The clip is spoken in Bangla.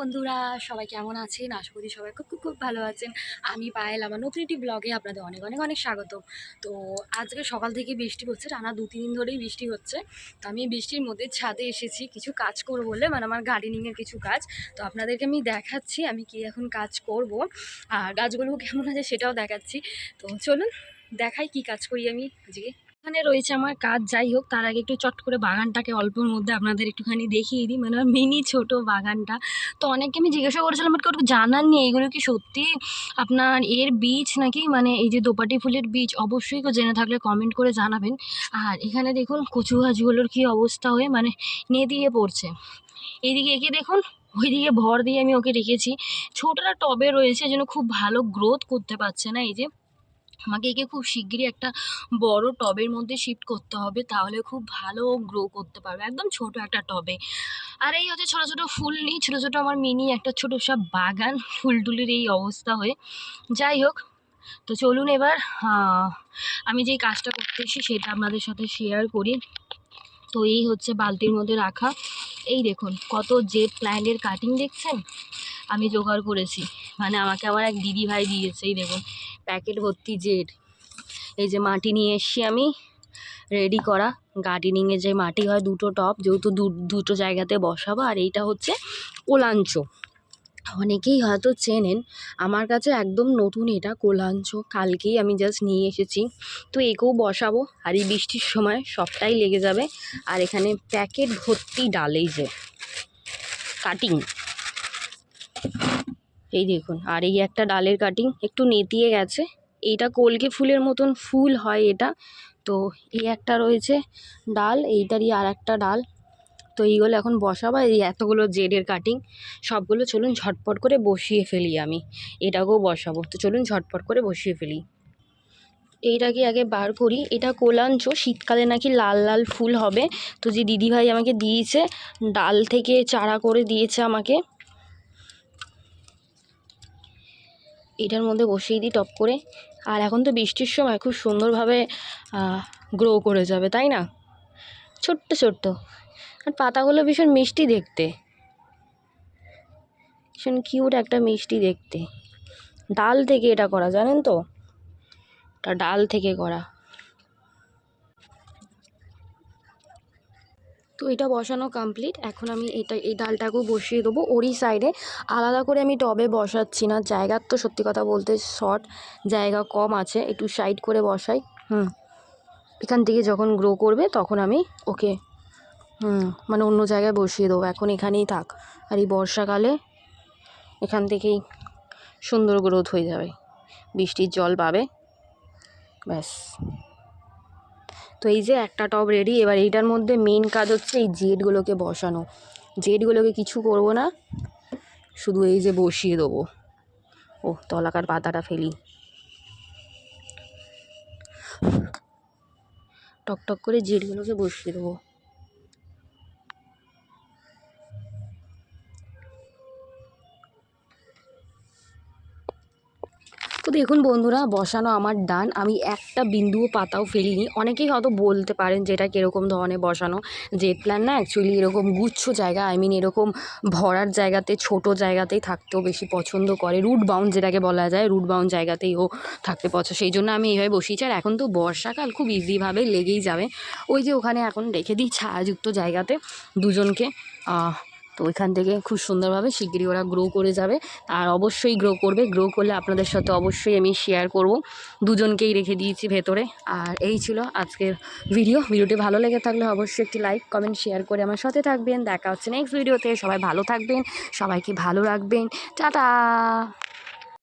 বন্ধুরা, সবাই কেমন আছেন? আশা করি সবাই খুব খুব খুব ভালো আছেন। আমি পায়েল, আমার নতুন একটি ব্লগে আপনাদের অনেক অনেক অনেক স্বাগত। তো আজকে সকাল থেকে বৃষ্টি হচ্ছে, টানা দু তিন দিন ধরেই বৃষ্টি হচ্ছে। তো আমি বৃষ্টির মধ্যে ছাদে এসেছি, কিছু কাজ করব বলে মানে আমার গার্ডেনিংয়ের কিছু কাজ। তো আপনাদেরকে আমি দেখাচ্ছি, আমি কি এখন কাজ করব। আর গাছগুলো কেমন আছে সেটাও দেখাচ্ছি। তো চলুন, দেখাই কি কাজ করি আমি আজকে। এখানে রয়েছে আমার কাজ, যাই হোক, তার আগে একটু চট করে বাগানটাকে অল্পের মধ্যে আপনাদের একটুখানি দেখিয়ে দিই মানে মিনি ছোট বাগানটা। তো অনেককে আমি জিজ্ঞাসা করেছিলাম, বাট কেউ জানার নেই এগুলো কি সত্যি আপনার এর বীজ নাকি? মানে এই যে দোপাটি ফুলের বীজ, অবশ্যই কেউ জেনে থাকলে কমেন্ট করে জানাবেন। আর এখানে দেখুন, কচু গাছগুলোর কী অবস্থা হয়ে মানে নেদিয়ে পড়ছে। এইদিকে একে দেখুন, ওইদিকে ভর দিয়ে আমি ওকে রেখেছি। ছোটরা টবে রয়েছে, যেন খুব ভালো গ্রোথ করতে পারছে না, এই যে আমাকে একে খুব শিগগিরই একটা বড় টবের মধ্যে শিফট করতে হবে, তাহলে খুব ভালো গ্রো করতে পারবে। একদম ছোট একটা টবে। আর এই হচ্ছে ছোটো ছোটো ফুল নিই ছোটো ছোটো আমার মিনি একটা ছোটো সব বাগান ফুল টুলের এই অবস্থা হয়ে। যাই হোক, তো চলুন এবার আমি যেই কাজটা করতে এসেছি সেটা আপনাদের সাথে শেয়ার করি। তো এই হচ্ছে বালতির মধ্যে রাখা। এই দেখুন, কত জেড প্ল্যান্টের কাটিং দেখছেন? আমি জোগাড় করেছি। মানে আমাকে আবার এক দিদি ভাই দিয়েছে, এই দেখুন। প্যাকেট ভর্তি জেড। এই যে মাটি নিয়ে এসছি আমি রেডি করা। গার্ডেনিংয়ে যে মাটি হয় দুটো টপ যেহেতু দুটো জায়গাতে বসাবো। আর এইটা হচ্ছে কোলাঞ্চ। অনেকেই হয়তো চেনেন, আমার কাছে একদম নতুন এটা কোলাঞ্চ। কালকেই আমি জাস্ট নিয়ে এসেছি। তো একেও বসাবো। আর এই বৃষ্টির সময় সবটাই লেগে যাবে। আর এখানে প্যাকেট ভর্তি ডাল, এই যে কাটিং এই দেখুন, আর এই একটা ডালের কাটিং একটু নেতিয়ে গেছে। এইটা কলকে ফুলের মতন ফুল হয় এটা। তো এই একটা রয়েছে ডাল, এইটারই আর একটা ডাল। তো এইগুলো এখন বসাবো, এই এতগুলো জেডের কাটিং সবগুলো চলুন ঝটপট করে বসিয়ে ফেলি আমি। এটাকেও বসাবো। তো চলুন ঝটপট করে বসিয়ে ফেলি। এইটাকে আগে বার করি। এটা কোলাঞ্চ, শীতকালে নাকি লাল লাল ফুল হবে। তো যে দিদিভাই আমাকে দিয়েছে, ডাল থেকে চারা করে দিয়েছে আমাকে। এটার মধ্যে বসিয়ে দিই টপ করে। আর এখন তো বৃষ্টির সময় খুব সুন্দরভাবে গ্রো করে যাবে, তাই না? ছোট্ট ছোট্ট। আর পাতাগুলো ভীষণ মিষ্টি দেখতে। ভীষণ কিউট একটা মিষ্টি দেখতে। ডাল থেকে এটা করা, জানেন তো? এটা ডাল থেকে করা। তো এটা বসানো কমপ্লিট এখন আমি এটা, এই ডালটাকেও বসিয়ে দেবো ওরই সাইডে আলাদা করে আমি টবে বসাচ্ছি না। জায়গার তো সত্যি কথা বলতে শর্ট জায়গা কম আছে। একটু সাইড করে বসাই, হুম। এখান থেকে যখন গ্রো করবে তখন আমি ওকে, হুম মানে অন্য জায়গায় বসিয়ে দেবো। এখন এখানেই থাক। আর এই বর্ষাকালে এখান থেকেই সুন্দর গ্রোথ হয়ে যাবে। বৃষ্টির জল পাবে। ব্যাস। তো এই যে একটা টব রেডি এবার এইটার মধ্যে মেন কাজ হচ্ছে এই জেডগুলোকে বসানো। জেডগুলোকে কিছু করব না, শুধু এই যে বসিয়ে দেবো। ও তলাকার পাতাটা ফেলি। টক টক করে জেডগুলোকে বসিয়ে দেবো। দেখুন বন্ধুরা, বসানো আমার ডান। আমি একটা বিন্দুও পাতাও ফেলিনি। অনেকেই হয়তো বলতে পারেন যে এটা কীরকম ধরনের বসানো। জেট প্ল্যান না অ্যাকচুয়ালি এরকম গুচ্ছ জায়গা আই মিন এরকম ভরার জায়গাতে, ছোট জায়গাতেই থাকতেও বেশি পছন্দ করে। রুট বাউন্ড যেটাকে বলা যায় রুট বাউন্ড জায়গাতেই ও থাকতে পছন্দ। সেই জন্য আমি এইভাবে বসিয়েছি। আর এখন তো বর্ষাকাল, খুব ইজিভাবে লেগেই যাবে। ওই যে ওখানে এখন রেখে দিই ছায়াযুক্ত জায়গাতে দুজনকে। তো ওইখান থেকে খুব সুন্দরভাবে শিগগিরই ওরা গ্রো করে যাবে। আর অবশ্যই গ্রো করবে। গ্রো করলে আপনাদের সাথে অবশ্যই আমি শেয়ার করব। দুজনকেই রেখে দিয়েছি ভেতরে। আর এই ছিল আজকের ভিডিও ভিডিওটি ভালো লেগে থাকলে অবশ্যই একটি লাইক কমেন্ট শেয়ার করে আমার সাথে থাকবেন। দেখা হচ্ছে নেক্সট ভিডিওতে সবাই ভালো থাকবেন। সবাইকে ভালো রাখবেন। টাটা!